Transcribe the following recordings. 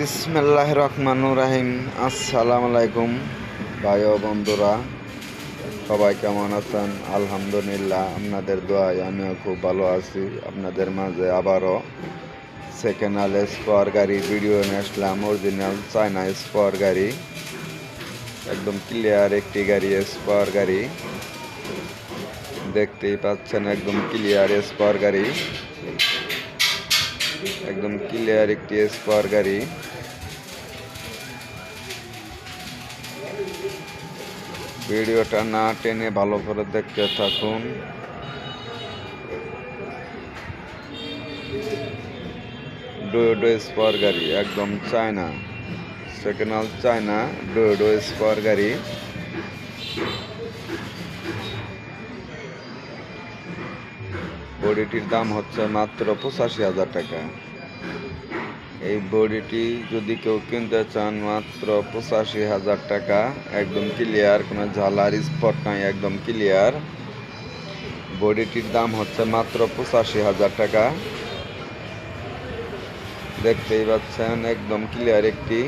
বিসমিল্লাহ রহমান রাহিম আসসালামু আলাইকুম ভাই ও বন্ধুরা, সবাই কেমন আছেন? আলহামদুলিল্লাহ, আপনাদের দোয়ায় আমিও খুব ভালো আছি। আপনাদের মাঝে আবারও সেকেন্ড হ্যান্ড স্কোয়ার গাড়ি ভিডিও নিয়ে আসলাম অরিজিনাল চায়না স্কোয়ার গাড়ি। একদম ক্লিয়ার একটি গাড়ি স্কোয়ার গাড়ি। দেখতেই পাচ্ছেন, একদম ক্লিয়ার স্কোয়ার গাড়ি। একদম ক্লিয়ার একটি স্কোয়ার গাড়ি। ভিডিওটা না টেনে ভালো করে দেখতে থাকুন। ডোডো স্কোয়ার গাড়ি, একদম China second China Dodo square গাড়ি। বডিটির দাম হচ্ছে মাত্র পঁচাশি হাজার টাকা। এই বডিটি যদি কেউ কিনতে চান, মাত্র পঁচাশি হাজার টাকা। একদম ক্লিয়ার কোনো ঝালার স্পট নাই, একদম ক্লিয়ার বডিটির দাম হচ্ছে মাত্র পঁচাশি হাজার টাকা। দেখতেই পাচ্ছেন, একদম ক্লিয়ার একটি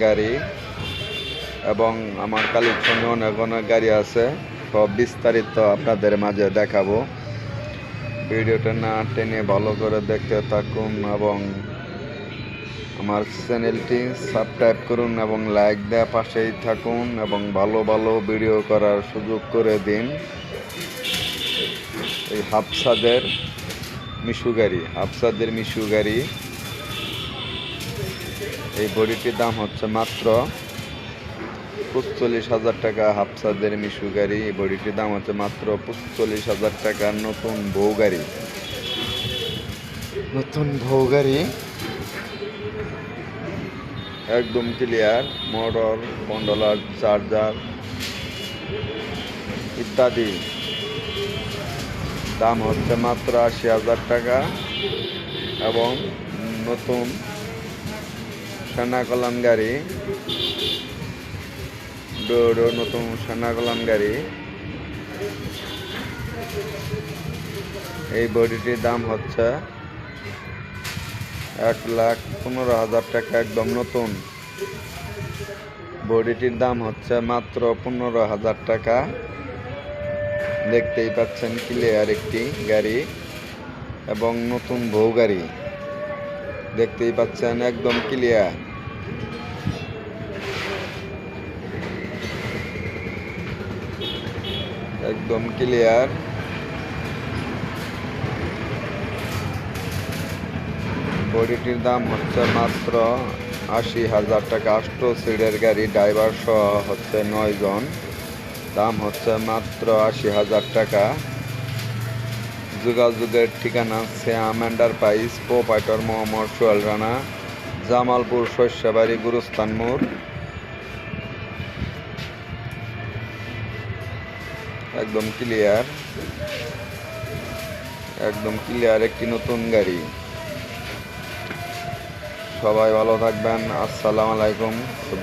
গাড়ি। এবং আমার কালেকশনে অনেক অনেক গাড়ি আছে। সব বিস্তারিত আপনাদের মাঝে দেখাবো। ভিডিওটা না টেনে ভালো করে দেখতে থাকুন এবং আমার চ্যানেলটি সাবস্ক্রাইব করুন এবং লাইক দেওয়া পাশেই থাকুন এবং ভালো ভালো ভিডিও করার সুযোগ করে দিন। এই হাফসাদের মিশু গাড়ি, হাফসাদের মিশু গাড়ি। এই বডিটির দাম হচ্ছে মাত্র পঁচল্লিশ হাজার টাকা হাফসাদের মিশু গাড়ি। এই বডিটির দাম হচ্ছে মাত্র পঁচল্লিশ হাজার টাকার নতুন বউ গাড়ি। নতুন বউ গাড়ি। একদম ক্লিয়ার মোটর কন্ট্রোলার চার্জার ইত্যাদি। দাম হচ্ছে মাত্র আশি হাজার টাকা এবং নতুন সেনা কলাম গাড়ি। ডোডো নতুন সেনা কলাম গাড়ি। এই বডিটির দাম হচ্ছে এক লাখ পনেরো হাজার টাকা, একদম নতুন। বডিটির দাম হচ্ছে মাত্র পনেরো হাজার টাকা। দেখতেই পাচ্ছেন ক্লিয়ার একটি গাড়ি এবং নতুন বউ গাড়ি। দেখতেই পাচ্ছেন একদম ক্লিয়ার একদম ক্লিয়ার বডিটির দাম হচ্ছে মাত্র আশি হাজার টাকা। আষ্ট সিডের গাড়ি ড্রাইভার সহ হচ্ছে নয় জন। দাম হচ্ছে মাত্র আশি হাজার টাকা। যোগাযোগের ঠিকানা শ্যাম এন্টারপ্রাইজ, প্রোপাইটর মোহাম্মদ সোহেল রানা, জামালপুর শস্যবাড়ি গুরুস্থান মোড় একদম ক্লিয়ার একদম ক্লিয়ার একটি নতুন গাড়ি। সবাই ভালো থাকবেন আসসালামু আলাইকুম।